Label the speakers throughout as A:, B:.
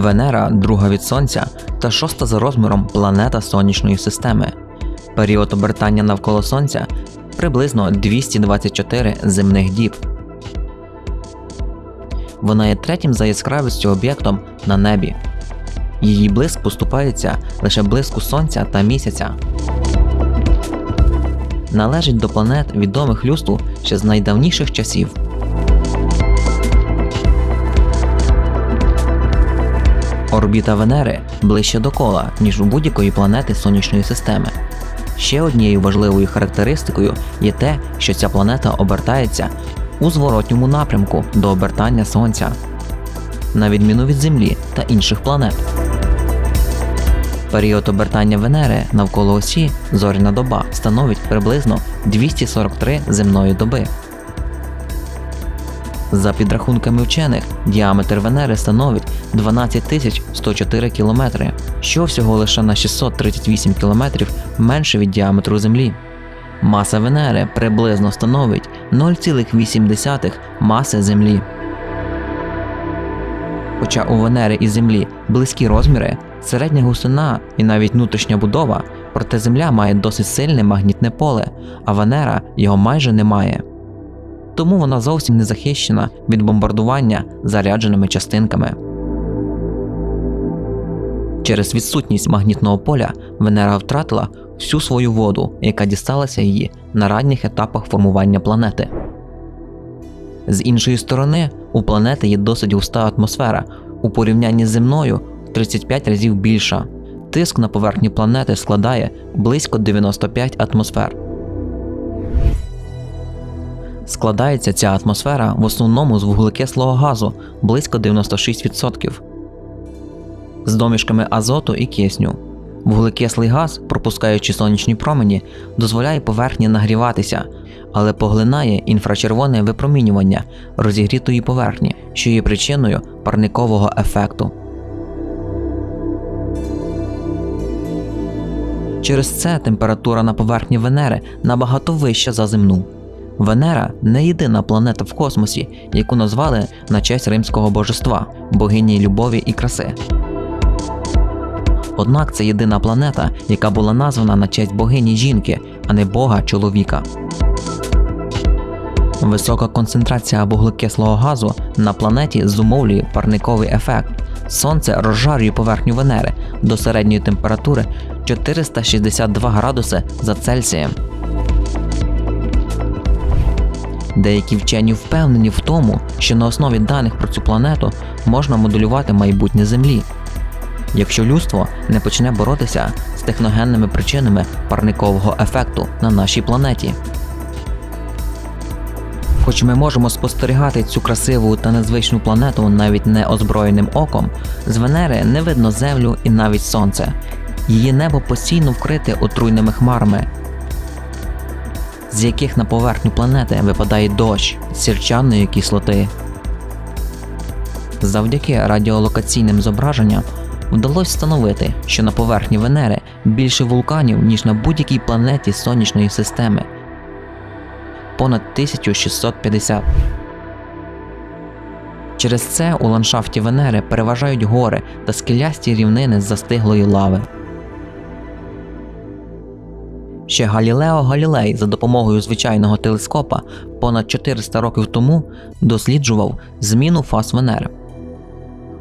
A: Венера друга від Сонця та шоста за розміром планета Сонячної системи. Період обертання навколо Сонця приблизно 224 земних діб. Вона є третім за яскравістю об'єктом на небі. Її блиск поступається лише блиску Сонця та місяця. Належить до планет, відомих людству ще з найдавніших часів. Орбіта Венери ближче до кола, ніж у будь-якої планети сонячної системи. Ще однією важливою характеристикою є те, що ця планета обертається у зворотньому напрямку до обертання Сонця, на відміну від Землі та інших планет. Період обертання Венери навколо осі зоряна доба становить приблизно 243 земної доби. За підрахунками вчених, діаметр Венери становить 12 104 км, що всього лише на 638 км менше від діаметру Землі. Маса Венери приблизно становить 0,8 маси Землі. Хоча у Венери і Землі близькі розміри, середня густина і навіть внутрішня будова, проте Земля має досить сильне магнітне поле, а Венера його майже не має. Тому вона зовсім не захищена від бомбардування зарядженими частинками. Через відсутність магнітного поля Венера втратила всю свою воду, яка дісталася її на ранніх етапах формування планети. З іншої сторони, у планети є досить густа атмосфера, у порівнянні з земною в 35 разів більша. Тиск на поверхні планети складає близько 95 атмосфер. Складається ця атмосфера в основному з вуглекислого газу близько 96%, з домішками азоту і кисню. Вуглекислий газ, пропускаючи сонячні промені, дозволяє поверхні нагріватися, але поглинає інфрачервоне випромінювання розігрітої поверхні, що є причиною парникового ефекту. Через це температура на поверхні Венери набагато вища за земну. Венера не єдина планета в космосі, яку назвали на честь римського божества, богині любові і краси. Однак це єдина планета, яка була названа на честь богині жінки, а не бога чоловіка. Висока концентрація вуглекислого газу на планеті зумовлює парниковий ефект. Сонце розжарює поверхню Венери до середньої температури 462 градуси за Цельсієм. Деякі вчені впевнені в тому, що на основі даних про цю планету можна моделювати майбутнє Землі. Якщо людство не почне боротися з техногенними причинами парникового ефекту на нашій планеті. Хоч ми можемо спостерігати цю красиву та незвичну планету навіть неозброєним оком, з Венери не видно Землю і навіть Сонце. Її небо постійно вкрите отруйними хмарами, з яких на поверхню планети випадає дощ сірчаної кислоти. Завдяки радіолокаційним зображенням вдалося встановити, що на поверхні Венери більше вулканів, ніж на будь-якій планеті сонячної системи понад 1650. Через це у ландшафті Венери переважають гори та скелясті рівнини з застиглої лави. Ще Галілео Галілей за допомогою звичайного телескопа понад 400 років тому досліджував зміну фаз Венери.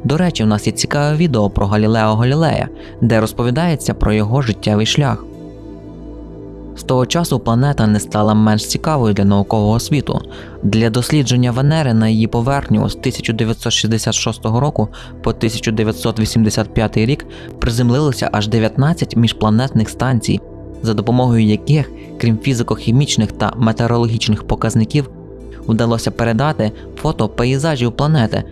A: До речі, в нас є цікаве відео про Галілео Галілея, де розповідається про його життєвий шлях. З того часу планета не стала менш цікавою для наукового світу. Для дослідження Венери на її поверхню з 1966 року по 1985 рік приземлилося аж 19 міжпланетних станцій, за допомогою яких, крім фізико-хімічних та метеорологічних показників, вдалося передати фото пейзажів планети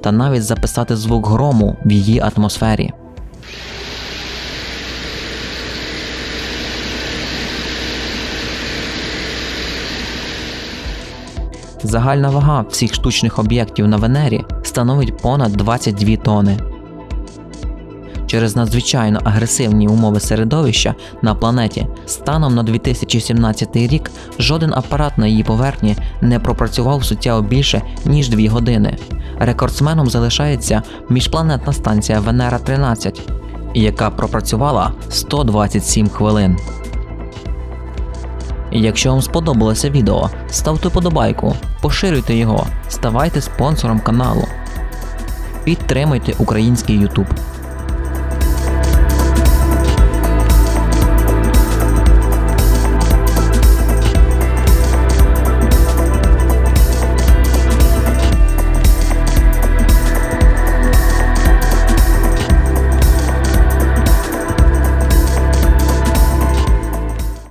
A: та навіть записати звук грому в її атмосфері. Загальна вага всіх штучних об'єктів на Венері становить понад 22 тони. Через надзвичайно агресивні умови середовища на планеті станом на 2017 рік жоден апарат на її поверхні не пропрацював суттєво більше ніж 2 години. рекордсменом залишається міжпланетна станція Венера 13, яка пропрацювала 127 хвилин. Якщо вам сподобалося відео, ставте подобайку, поширюйте його, ставайте спонсором каналу. Підтримуйте український YouTube.